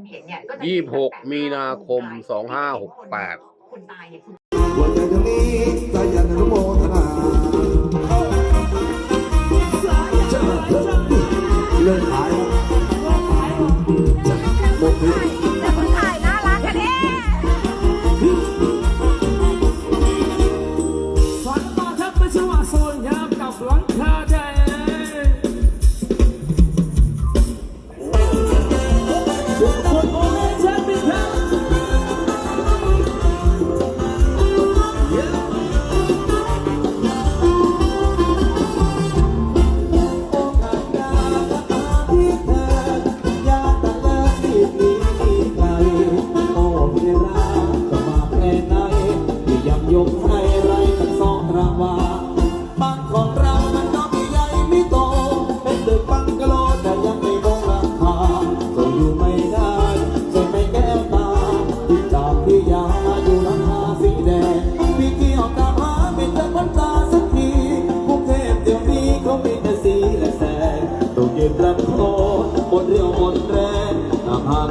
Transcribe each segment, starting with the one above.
มเห็นเนี่ยก็จะยี่สิบหกมีนาคมสองห้าหกแปดคนตายเนี่ยคุณหัวใจดวงนี้ใจยันอนุโมทนาเลิกขายจะหมดพิษแต่คนถ่ายน่ารักกันแน่ฝันมาทับเป็นจังหวะโซนยามกับหลังคา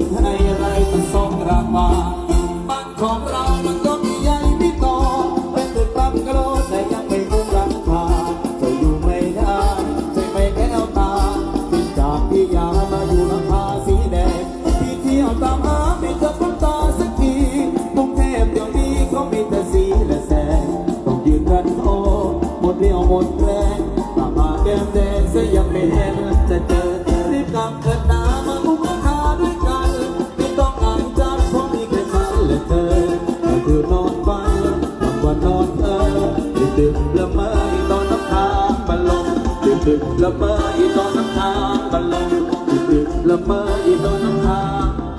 ที่อยากยกให้อะไรตั้งสองรางวัลบ้านของเรามันก็ม่ใหญ่ไม่โตเป็นตึกบังกะโลแต่ยังไม่มุงราคาจะอยู่ไม่ได้ใช่ไหมแก้วตาที่จากพี่ยามาอยู่ราคาสีแดงพี่เที่ยวตามหาไม่เจอคนตาสักทีกรุงเทพเดี๋ยวนี้เขามีแต่สีและแสงต้องยืนกันโอ้หมดเรี่ยวหมดแรงตามหาแก้มแดงซะยังไม่เห็ ดึกละเมออีตอนน้ำทางบันลงดึกดึกละเมออีตอนน้ำทาง